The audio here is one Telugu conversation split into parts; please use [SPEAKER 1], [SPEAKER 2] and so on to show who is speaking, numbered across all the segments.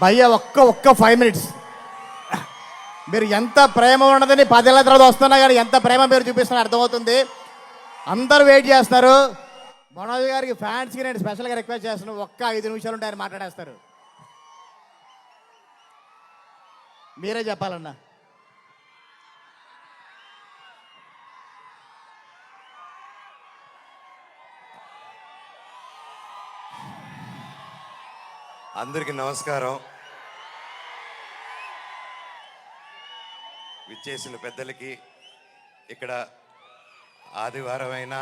[SPEAKER 1] భయ్య ఒక్క ఒక్క ఫైవ్ మినిట్స్ మీరు ఎంత ప్రేమ ఉన్నదని పదేళ్ళ తర్వాత వస్తున్నా కానీ ఎంత ప్రేమ మీరు చూపిస్తున్నా అర్థమవుతుంది. అందరూ వెయిట్ చేస్తారు. మనోజ్ గారికి ఫ్యాన్స్కి నేను స్పెషల్గా రిక్వెస్ట్ చేస్తున్నాను ఒక్క ఐదు నిమిషాలు ఉంటే ఆయన మాట్లాడేస్తారు. మీరే చెప్పాలన్నా.
[SPEAKER 2] అందరికీ నమస్కారం. విచ్చేసిన పెద్దలకి ఇక్కడ ఆదివారం అయినా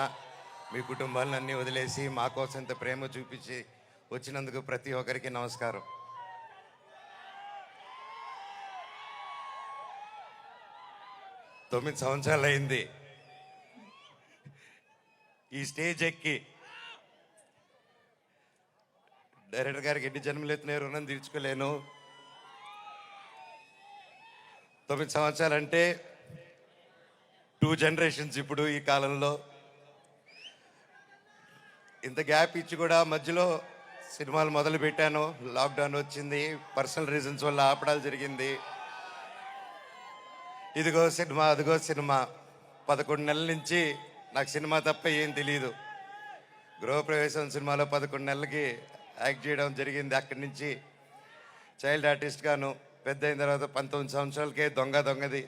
[SPEAKER 2] మీ కుటుంబాలన్నీ వదిలేసి మా కోసం ఇంత ప్రేమ చూపించి వచ్చినందుకు ప్రతి ఒక్కరికి నమస్కారం. తొమ్మిది సంవత్సరాలు అయింది ఈ స్టేజ్ ఎక్కి డైరెక్టర్ గారికి ఎన్ని జన్మలు ఎత్తున్నాయి రుణం తీర్చుకోలేను. తొమ్మిది సంవత్సరాలు అంటే టూ జనరేషన్స్ ఇప్పుడు ఈ కాలంలో. ఇంత గ్యాప్ ఇచ్చి కూడా మధ్యలో సినిమాలు మొదలు పెట్టాను లాక్డౌన్ వచ్చింది. పర్సనల్ రీజన్స్ వల్ల ఆపడాలు జరిగింది. ఇదిగో సినిమా అదిగో సినిమా. పదకొండు నెలల నుంచి నాకు సినిమా తప్ప ఏం తెలియదు గృహప్రవేశం సినిమాలో పదకొండు నెలలకి యాక్ట్ చేయడం జరిగింది. అక్కడి నుంచి చైల్డ్ ఆర్టిస్ట్గాను పెద్ద అయిన తర్వాత పంతొమ్మిది సంవత్సరాలకే దొంగ దొంగది.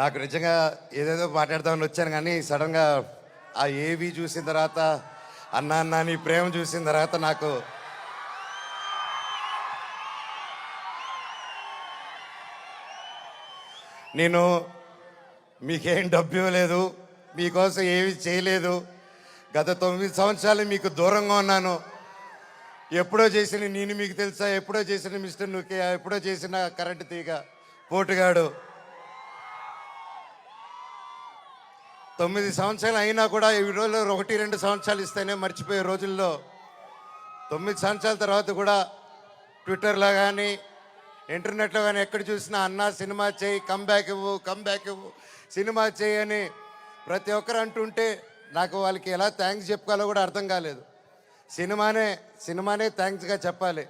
[SPEAKER 2] నాకు నిజంగా ఏదేదో మాట్లాడదామని వచ్చాను కానీ సడన్గా ఆ ఏవి చూసిన తర్వాత అన్నా అన్న నీ ప్రేమ చూసిన తర్వాత నాకు నేను మీకేం డబ్బు ఇవ్వలేదు మీకోసం ఏమి చేయలేదు. గత తొమ్మిది సంవత్సరాలు మీకు దూరంగా ఉన్నాను. ఎప్పుడో చేసిన నేను మీకు తెలుసా? ఎప్పుడో చేసిన మిస్టర్ నుకే ఎప్పుడో చేసిన కరెంటు తీగ పోటుగాడు. తొమ్మిది సంవత్సరాలు అయినా కూడా ఈ రోజుల్లో ఒకటి రెండు సంవత్సరాలు ఇస్తేనే మర్చిపోయే రోజుల్లో తొమ్మిది సంవత్సరాల తర్వాత కూడా ట్విట్టర్లో కానీ ఇంటర్నెట్లో కానీ ఎక్కడ చూసినా అన్న సినిమా చేయి కంబ్యాక్ ఇవ్వు కంబ్యాక్ ఇవ్వు సినిమా చేయి అని ప్రతి ఒక్కరు అంటుంటే నాకు వాళ్ళకి ఎలా థ్యాంక్స్ చెప్పుకోవాలో కూడా అర్థం కాలేదు. సినిమానే సినిమానే థ్యాంక్స్గా చెప్పాలి.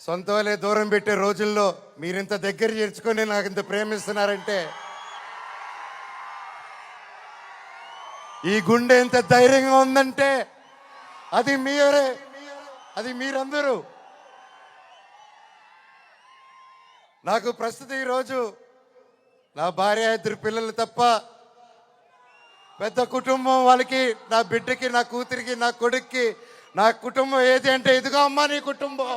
[SPEAKER 2] సొంత వాళ్ళే దూరం పెట్టే రోజుల్లో మీరింత దగ్గర చేర్చుకొని నాకు ఇంత ప్రేమిస్తున్నారంటే ఈ గుండె ఎంత ధైర్యంగా ఉందంటే అది మీరే అది మీరందరూ. నాకు ప్రస్తుతం ఈరోజు నా భార్య ఇద్దరు పిల్లలు తప్ప పెద్ద కుటుంబం వాళ్ళకి నా బిడ్డకి నా కూతురికి నా కొడుక్కి నా కుటుంబం ఏది అంటే ఇదిగో అమ్మా నీ కుటుంబం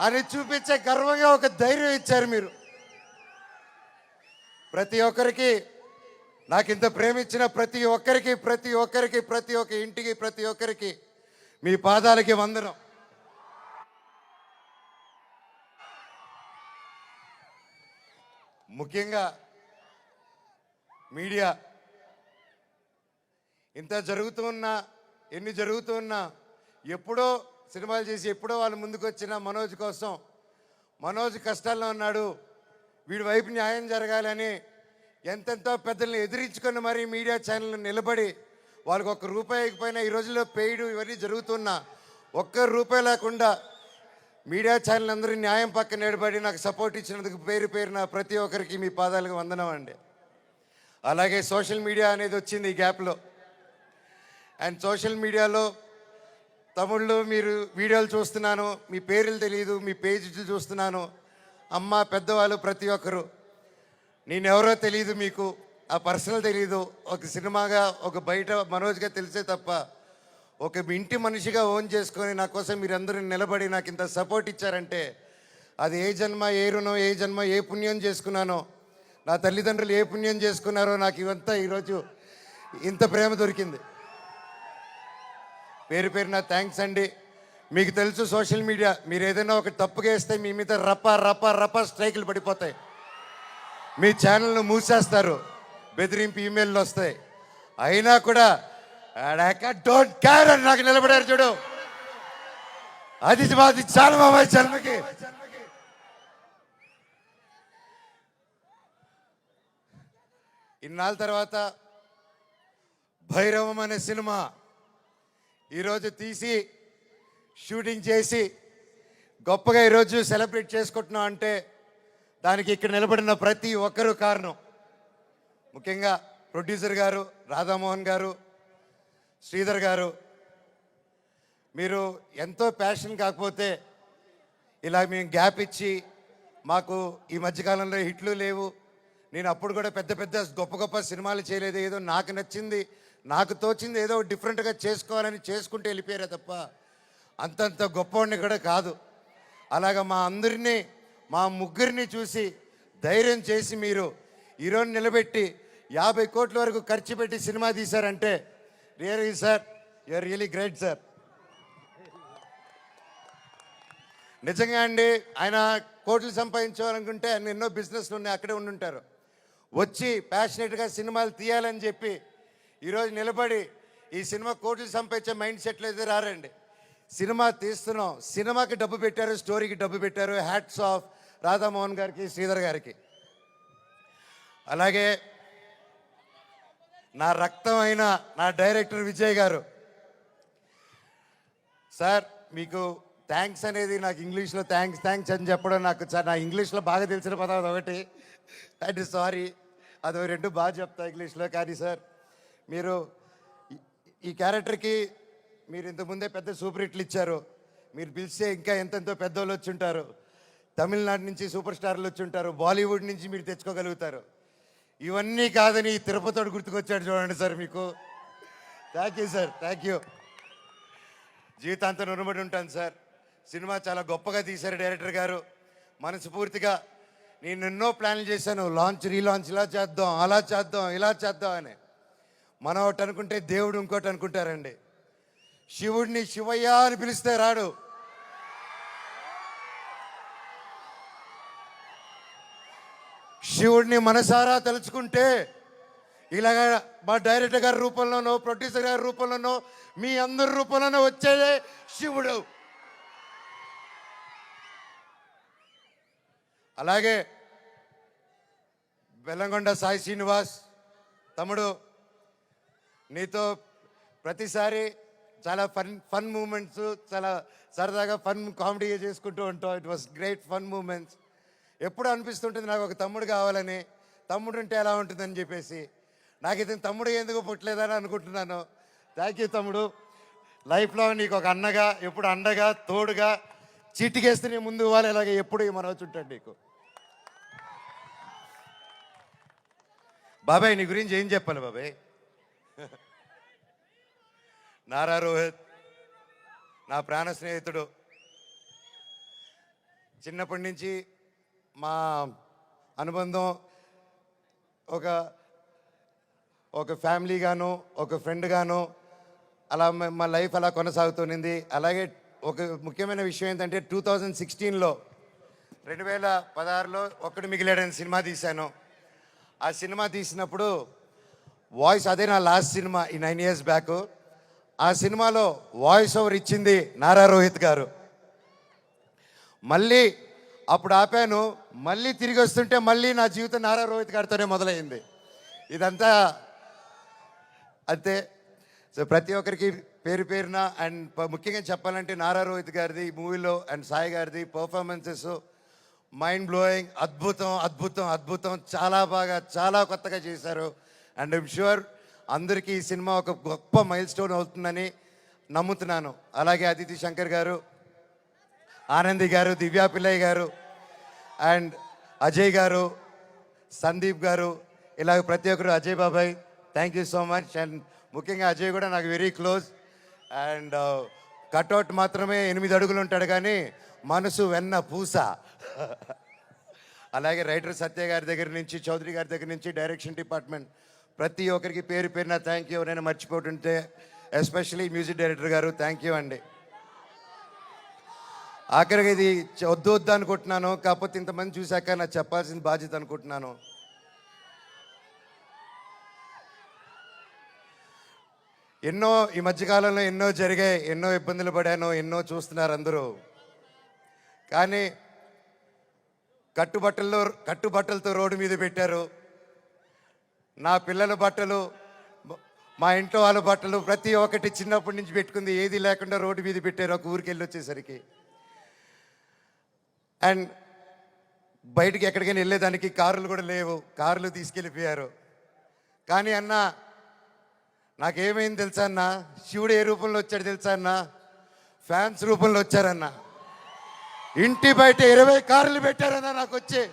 [SPEAKER 2] అని చూపించే గర్వంగా ఒక ధైర్యం ఇచ్చారు మీరు. ప్రతి ఒక్కరికి నాకు ఇంత ప్రేమించిన ప్రతి ఒక్కరికి ప్రతి ఒక్కరికి ప్రతి ఒక్క ఇంటికి ప్రతి ఒక్కరికి మీ పాదాలకి వందనం. ముఖ్యంగా మీడియా. ఇంత జరుగుతూ ఉన్నా ఎన్ని జరుగుతూ ఉన్నా ఎప్పుడో సినిమాలు చేసి ఎప్పుడో వాళ్ళు ముందుకు వచ్చిన మనోజ్ కోసం మనోజ్ కష్టాల్లో ఉన్నాడు వీడి వైపు న్యాయం జరగాలని ఎంతెంతో పెద్దల్ని ఎదిరించుకొని మరీ మీడియా ఛానల్ నిలబడి వాళ్ళకి ఒక్క రూపాయికి పైన ఈ రోజుల్లో పెయిడ్ ఇవన్నీ జరుగుతున్నా ఒక్క రూపాయి లేకుండా మీడియా ఛానల్ అందరూ న్యాయం పక్కన నిలబడి నాకు సపోర్ట్ ఇచ్చినందుకు పేరు పేరున ప్రతి ఒక్కరికి మీ పాదాలకు వందనం అండి అలాగే సోషల్ మీడియా అనేది వచ్చింది ఈ గ్యాప్లో అండ్ సోషల్ మీడియాలో తమిళ్ళు మీరు వీడియోలు చూస్తున్నాను మీ పేర్లు తెలియదు మీ పేజీలు చూస్తున్నాను. అమ్మ పెద్దవాళ్ళు ప్రతి ఒక్కరు. నేనెవరో తెలియదు మీకు ఆ పర్సనల్ తెలియదు ఒక సినిమాగా ఒక బయట మనోజ్గా తెలిసే తప్ప ఒక ఇంటి మనిషిగా ఓన్ చేసుకొని నా కోసం మీరందరూ నిలబడి నాకు ఇంత సపోర్ట్ ఇచ్చారంటే అది ఏ జన్మ ఏ రుణం ఏ జన్మ ఏ పుణ్యం చేసుకున్నానో నా తల్లిదండ్రులు ఏ పుణ్యం చేసుకున్నారో నాకు ఇవంతా ఈరోజు ఇంత ప్రేమ దొరికింది. పేరు పేరు నా థ్యాంక్స్ అండి. మీకు తెలుసు సోషల్ మీడియా మీరు ఏదైనా ఒక తప్పుగా వేస్తే మీ మీద రప్ప రప్ప రప్ప స్ట్రైకులు పడిపోతాయి. మీ ఛానల్ను మూసేస్తారు. బెదిరింపు ఈమెయిల్లు వస్తాయి. అయినా కూడా డోంట్ కేర్ అని నాకు నిలబడారు చూడు. అది మాది చాలా బాబాయ్ జన్మకి. ఇన్నాళ్ళ తర్వాత భైరవం అనే సినిమా ఈరోజు తీసి షూటింగ్ చేసి గొప్పగా ఈరోజు సెలబ్రేట్ చేసుకుంటున్నాం అంటే దానికి ఇక్కడ నిలబడిన ప్రతి ఒక్కరూ కారణం. ముఖ్యంగా ప్రొడ్యూసర్ గారు రాధామోహన్ గారు శ్రీధర్ గారు. మీరు ఎంతో ప్యాషన్ కాకపోతే ఇలా మేము గ్యాప్ ఇచ్చి మాకు ఈ మధ్యకాలంలో హిట్లు లేవు. నేను అప్పుడు కూడా పెద్ద పెద్ద గొప్ప గొప్ప సినిమాలు చేయలేదు. ఏదో నాకు నచ్చింది నాకు తోచింది ఏదో డిఫరెంట్గా చేసుకోవాలని చేసుకుంటూ వెళ్ళిపోయారే తప్ప అంతంత గొప్పవాడిని కూడా కాదు. అలాగా మా అందరినీ మా ముగ్గురిని చూసి ధైర్యం చేసి మీరు ఈరోజు నిలబెట్టి యాభై కోట్ల వరకు ఖర్చు పెట్టి cinema తీశారంటే really sir you are really great sir. నిజంగా అండి ఆయన కోట్లు సంపాదించాలనుకుంటే ఆయన ఎన్నో బిజినెస్లు ఉన్నాయి అక్కడే ఉండుంటారు. వచ్చి ప్యాషనెట్గా సినిమాలు తీయాలని చెప్పి ఈరోజు నిలబడి ఈ సినిమా కోట్లు సంపాదించే మైండ్ సెట్లు అయితే రారండి. సినిమా తీస్తున్నాం సినిమాకి డబ్బు పెట్టారు స్టోరీకి డబ్బు పెట్టారు హ్యాట్స్ ఆఫ్ రాధామోహన్ గారికి శ్రీధర్ గారికి. అలాగే నా రక్తం అయిన నా డైరెక్టర్ విజయ్ గారు. సార్ మీకు థ్యాంక్స్ అనేది నాకు ఇంగ్లీష్లో థ్యాంక్స్ థ్యాంక్స్ అని చెప్పడం నాకు సార్ నా ఇంగ్లీష్లో బాగా తెలిసిన పదం అది ఒకటి అంటే సారీ అది రెండు బాగా చెప్తా ఇంగ్లీష్లో. కానీ సార్ మీరు ఈ- ఈ క్యారెక్టర్కి మీరు ఇంతకుముందే పెద్ద సూపర్ హిట్లు ఇచ్చారు. మీరు పిలిస్తే ఇంకా ఎంతెంతో పెద్దోళ్ళు వచ్చి ఉంటారు. తమిళనాడు నుంచి సూపర్ స్టార్లు వచ్చి ఉంటారు బాలీవుడ్ నుంచి మీరు తెచ్చుకోగలుగుతారు. ఇవన్నీ కాదని ఈ తిరుపతోడు గుర్తుకొచ్చాడు చూడండి సార్ మీకు. Thank you sir thank you జీవితాంతం రుణబడి ఉంటాను సార్. సినిమా చాలా గొప్పగా తీశారు డైరెక్టర్ గారు. మనస్ఫూర్తిగా నేను ఎన్నో ప్లాన్లు చేశాను. లాంచ్ రీలాంచ్ ఇలా చేద్దాం అలా చేద్దాం ఇలా చేద్దాం అని. మనం ఒకటి అనుకుంటే దేవుడు ఇంకోటి అనుకుంటారండి. శివుడిని శివయ్య అని పిలిస్తే రాడు. శివుడిని మనసారా తలుచుకుంటే ఇలాగ మా డైరెక్టర్ గారి రూపంలోనో ప్రొడ్యూసర్ గారి రూపంలోనో మీ అందరి రూపంలోనో వచ్చేదే శివుడు. అలాగే బెల్లంకొండ సాయి శ్రీనివాస్ తమ్ముడు నీతో ప్రతిసారి చాలా ఫన్ ఫన్ మూమెంట్స్ చాలా సరదాగా ఫన్ కామెడీ చేసుకుంటూ ఉంటాం. It was great fun moments ఎప్పుడు అనిపిస్తుంటుంది నాకు ఒక తమ్ముడు కావాలని తమ్ముడు ఉంటే ఎలా ఉంటుందని చెప్పేసి. నాకు ఇతను తమ్ముడు ఎందుకు పుట్టలేదని అనుకుంటున్నాను. థ్యాంక్ యూ తమ్ముడు. లైఫ్లో నీకు ఒక అన్నగా ఎప్పుడు అండగా తోడుగా చీటికేస్తే నీ ముందు ఇవ్వాలి ఇలాగే ఎప్పుడు మన వచ్చి ఉంటాడు నీకు. బాబాయ్ నీ గురించి ఏం చెప్పాలి బాబాయ్? నారా రోహిత్ నా ప్రాణ స్నేహితుడు. చిన్నప్పటి నుంచి మా అనుబంధం ఒక ఒక ఫ్యామిలీగాను ఒక ఫ్రెండ్గాను అలా మా లైఫ్ అలా కొనసాగుతున్నది అలాగే ఒక ముఖ్యమైన విషయం ఏంటంటే టూ థౌజండ్ సిక్స్టీన్లో రెండు వేల పదహారులో ఒక్కడు మిగిలాడని సినిమా తీశాను. ఆ సినిమా తీసినప్పుడు వాయిస్ అదే నా లాస్ట్ సినిమా ఈ నైన్ ఇయర్స్ బ్యాక్ ఆ సినిమాలో వాయిస్ ఓవర్ ఇచ్చింది నారా రోహిత్ గారు. మళ్ళీ అప్పుడు ఆపాను. మళ్ళీ తిరిగి వస్తుంటే మళ్ళీ నా జీవితం నారా రోహిత్ గారితోనే మొదలైంది. ఇదంతా అంతే. సో ప్రతి ఒక్కరికి పేరు పేరున అండ్ ముఖ్యంగా చెప్పాలంటే నారా రోహిత్ గారిది ఈ మూవీలో అండ్ సాయి గారిది పర్ఫార్మెన్సెస్ మైండ్ బ్లోయింగ్ అద్భుతం అద్భుతం అద్భుతం చాలా బాగా చాలా కొత్తగా చేశారు. అండ్ ఐమ్ షూర్ అందరికీ ఈ సినిమా ఒక గొప్ప మైల్ స్టోన్ అవుతుందని నమ్ముతున్నాను. అలాగే అతిథి శంకర్ గారు ఆనంది గారు దివ్యా పిల్లయ్య గారు అండ్ అజయ్ గారు సందీప్ గారు ఇలాగ ప్రతి ఒక్కరు అజయ్ బాబాయ్ thank you so much and ముఖ్యంగా అజయ్ కూడా నాకు వెరీ క్లోజ్ అండ్ కట్అవుట్ మాత్రమే ఎనిమిది అడుగులు ఉంటాడు కానీ మనసు వెన్న పూస. అలాగే రైటర్ సత్య గారి దగ్గర నుంచి చౌదరి గారి దగ్గర నుంచి డైరెక్షన్ డిపార్ట్మెంట్ ప్రతి ఒక్కరికి పేరు పేరున థ్యాంక్ యూ ఎవరైనా మర్చిపోతుంటే ఎస్పెషలీ మ్యూజిక్ డైరెక్టర్ గారు థ్యాంక్ యూ అండి. ఆఖరికి ఇది వద్దు వద్దు అనుకుంటున్నాను. కాకపోతే ఇంతమంది చూశాక నాకు చెప్పాల్సిన బాధ్యత అనుకుంటున్నాను. ఎన్నో ఈ మధ్యకాలంలో ఎన్నో జరిగాయి ఎన్నో ఇబ్బందులు పడాను ఎన్నో చూస్తున్నారు అందరూ. కానీ కట్టుబట్టల్లో కట్టుబట్టలతో రోడ్డు మీద పెట్టారు. నా పిల్లల బట్టలు మా ఇంట్లో వాళ్ళ బట్టలు ప్రతి ఒక్కటి చిన్నప్పటి నుంచి పెట్టుకుంది. ఏది లేకుండా రోడ్డు మీద పెట్టారు. ఒక ఊరికి వెళ్ళి వచ్చేసరికి. అండ్ బయటికి ఎక్కడికైనా వెళ్ళేదానికి కార్లు కూడా లేవు. కార్లు తీసుకెళ్ళిపోయారు. కానీ అన్న నాకేమైంది తెలుసా అన్న? శివుడు ఏ రూపంలో వచ్చాడు తెలుసా అన్న? ఫ్యాన్స్ రూపంలో వచ్చారన్న. ఇంటి బయట ఇరవై కార్లు పెట్టారన్న నాకు వచ్చి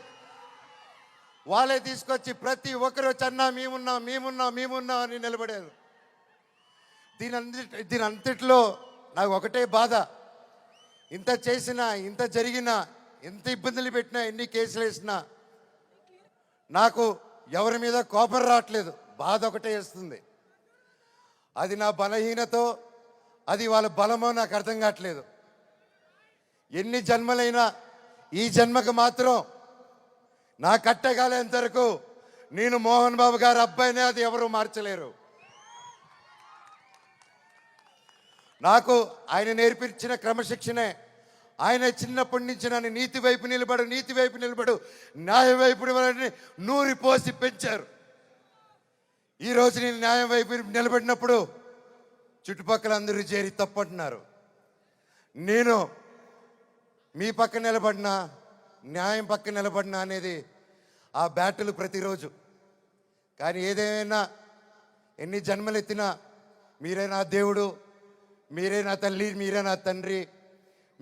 [SPEAKER 2] వాళ్ళే తీసుకొచ్చి ప్రతి ఒక్కరు వచ్చి అన్నా మేమున్నాం మేమున్నాం మేమున్నాం అని నిలబడారు. దీని అంతటి దీని అంతట్లో నాకు ఒకటే బాధ. ఇంత చేసినా ఇంత జరిగినా ఎంత ఇబ్బందులు పెట్టినా ఎన్ని కేసులు వేసినా నాకు ఎవరి మీద కోపం రావట్లేదు. బాధ ఒకటే వేస్తుంది. అది నా బలహీనతో అది వాళ్ళ బలమో నాకు అర్థం కావట్లేదు. ఎన్ని జన్మలైనా ఈ జన్మకు మాత్రం నా కట్టగాలేంతవరకు నేను మోహన్ బాబు గారు అబ్బాయినే అది ఎవరు మార్చలేరు. నాకు ఆయన నేర్పించిన క్రమశిక్షణే ఆయన చిన్నప్పటి నుంచి నన్ను నీతి వైపు నిలబడు నీతి వైపు నిలబడు న్యాయం వైపు నూరి పోసి పెంచారు. ఈ రోజు నేను న్యాయం వైపు నిలబడినప్పుడు చుట్టుపక్కల అందరూ చేరి తప్పంటున్నారు. నేను మీ పక్క నిలబడినా న్యాయం పక్క నిలబడినా అనేది ఆ బ్యాటలు ప్రతిరోజు. కానీ ఏదేమైనా ఎన్ని జన్మలు ఎత్తినా మీరే నా దేవుడు మీరే నా తల్లి మీరే నా తండ్రి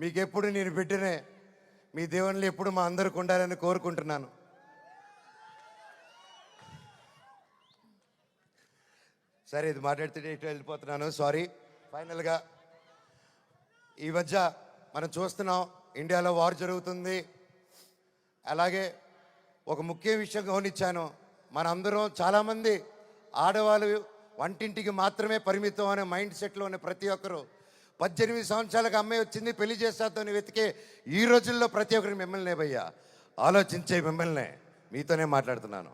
[SPEAKER 2] మీకు ఎప్పుడు నేను బిడ్డనే? మీ దేవుళ్ళు ఎప్పుడు మా అందరికి ఉండాలని కోరుకుంటున్నాను. సరే ఇది మాట్లాడితే ఇటు వెళ్ళిపోతున్నాను. సారీ ఫైనల్గా ఈ మధ్య మనం చూస్తున్నాం ఇండియాలో వార్ జరుగుతుంది. అలాగే ఒక ముఖ్య విషయం గమనించాను. మనందరం చాలామంది ఆడవాళ్ళు వంటింటికి మాత్రమే పరిమితం అనే మైండ్ సెట్లో ఉన్న ప్రతి ఒక్కరు పద్దెనిమిది సంవత్సరాలకు అమ్మాయి వచ్చింది పెళ్ళి చేస్తాతోని వెతికే ఈ రోజుల్లో ప్రతి ఒక్కరు మిమ్మల్ని భయ్యా. ఆలోచించే మిమ్మల్ని. మీతోనే మాట్లాడుతున్నాను.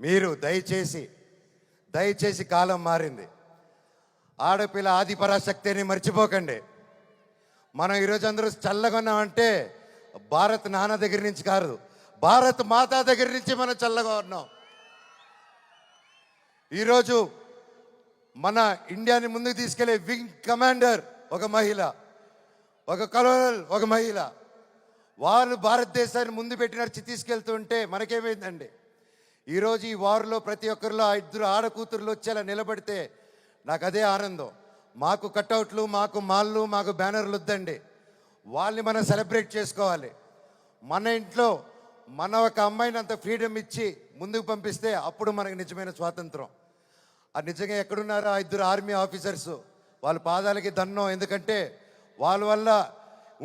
[SPEAKER 2] మీరు దయచేసి దయచేసి కాలం మారింది. ఆడపిల్ల ఆదిపరాశక్తి అని మర్చిపోకండి. మనం ఈరోజు అందరూ చల్లగొన్నామంటే భారత్ నాన్న దగ్గర నుంచి కాదు భారత్ మాతా దగ్గర నుంచి మనం చల్లగా ఉన్నాం. ఈరోజు మన ఇండియాని ముందుకు తీసుకెళ్ళే వింగ్ కమాండర్ ఒక మహిళ ఒక కలోనల్ ఒక మహిళ. వాళ్ళు భారతదేశాన్ని ముందు పెట్టిన తీసుకెళ్తుంటే మనకేమైందండి? ఈరోజు ఈ వారిలో ప్రతి ఒక్కరిలో ఆ ఇద్దరు ఆడకూతురులు వచ్చేలా నిలబడితే నాకు అదే ఆనందం. మాకు కట్అవుట్లు మాకు మాళ్ళు మాకు బ్యానర్లు వద్దండి. వాళ్ళని మనం సెలబ్రేట్ చేసుకోవాలి. మన ఇంట్లో మన ఒక అమ్మాయిని అంత ఫ్రీడమ్ ఇచ్చి ముందుకు పంపిస్తే అప్పుడు మనకు నిజమైన స్వాతంత్రం. అది నిజంగా ఎక్కడున్నారో ఆ ఇద్దరు ఆర్మీ ఆఫీసర్స్? వాళ్ళ పాదాలకి దన్నం ఎందుకంటే వాళ్ళ వల్ల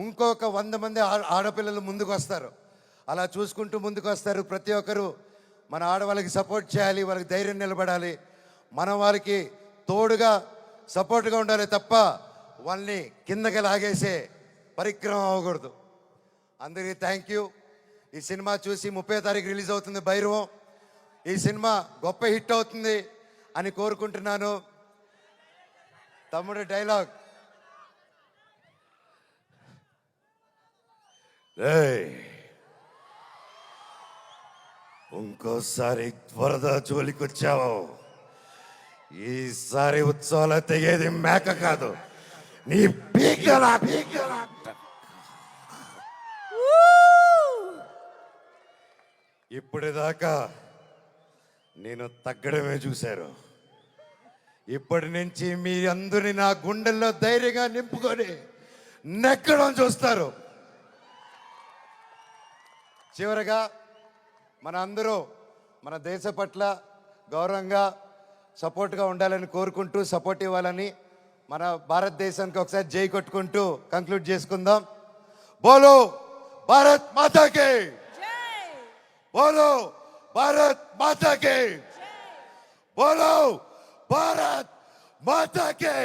[SPEAKER 2] ఇంకొక వంద మంది ఆడపిల్లలు ముందుకు వస్తారు అలా చూసుకుంటూ ముందుకు వస్తారు ప్రతి ఒక్కరు మన ఆడవాళ్ళకి సపోర్ట్ చేయాలి వాళ్ళకి ధైర్యం నిలబడాలి. మనం వాళ్ళకి తోడుగా సపోర్ట్గా ఉండాలి తప్ప వాళ్ళని కిందకి లాగేసే పరిక్రమం అవ్వకూడదు. అందరికీ థ్యాంక్ యూ ఈ సినిమా చూసి ముప్పై తారీఖు రిలీజ్ అవుతుంది భైరవం. ఈ సినిమా గొప్ప హిట్ అవుతుంది అని కోరుకుంటున్నాను. తమ్ముడు డైలాగ్. రేయ్ ఇంకోసారి వరద జోలికొచ్చావు. ఈసారి ఉత్సవాలు తెగేది మేక కాదు. నీ పీకలా పీకలా. ఇప్పటిదాకా నేను తగ్గడమే చూశారు. ఇప్పటి నుంచి మీ అందరిని నా గుండెల్లో ధైర్యంగా నింపుకొని నెక్కడం చూస్తారు. చివరగా మన అందరూ మన దేశ పట్ల గౌరవంగా సపోర్ట్గా ఉండాలని కోరుకుంటూ సపోర్ట్ ఇవ్వాలని మన భారతదేశానికి ఒకసారి జై కొట్టుకుంటూ కంక్లూడ్ చేసుకుందాం. బోలో భారత్ మాతాకే! బోలో భారత్ మాతాకే! బోలో భారత్ మాతాకే.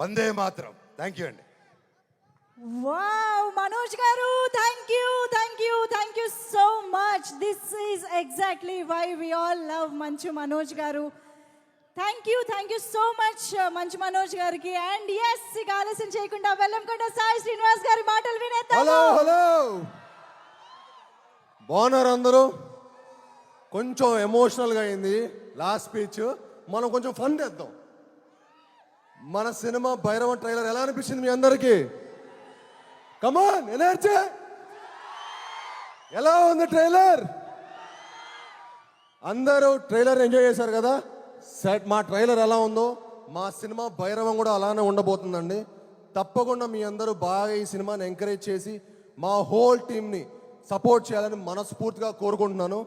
[SPEAKER 2] వందే మాత్రం. థ్యాంక్ యూ అండి.
[SPEAKER 3] వావ్ మనోజ్ గారు thank you thank you thank you so much this is exactly why we all love Manchu Manoj గారు. Thank you thank you so much Manchu Manoj గారికి. అండ్ ఎస్ ఇక ఆలస్యం చేయకుండా వెల్లంకొండ సాయి శ్రీనివాస్ గారి మాటలు వినేద్దాం
[SPEAKER 4] హలో హలో. బాగున్నారు అందరూ? కొంచెం ఎమోషనల్గా అయింది. లాస్ట్ స్పీచ్ మనం కొంచెం ఫన్ తెద్దాం. మన సినిమా భైరవ ట్రైలర్ ఎలా అనిపించింది మీ అందరికీ? Come on energy! ఎలా ఉంది ట్రైలర్? అందరూ ట్రైలర్ ఎంజాయ్ చేశారు కదా? సెట్ మా ట్రైలర్ ఎలా ఉందో మా సినిమా భైరవం కూడా అలానే ఉండబోతుందండి. తప్పకుండా మీ అందరూ బాగా ఈ సినిమాని ఎంకరేజ్ చేసి మా హోల్ టీమ్ని సపోర్ట్ చేయాలని మనస్ఫూర్తిగా కోరుకుంటున్నాను.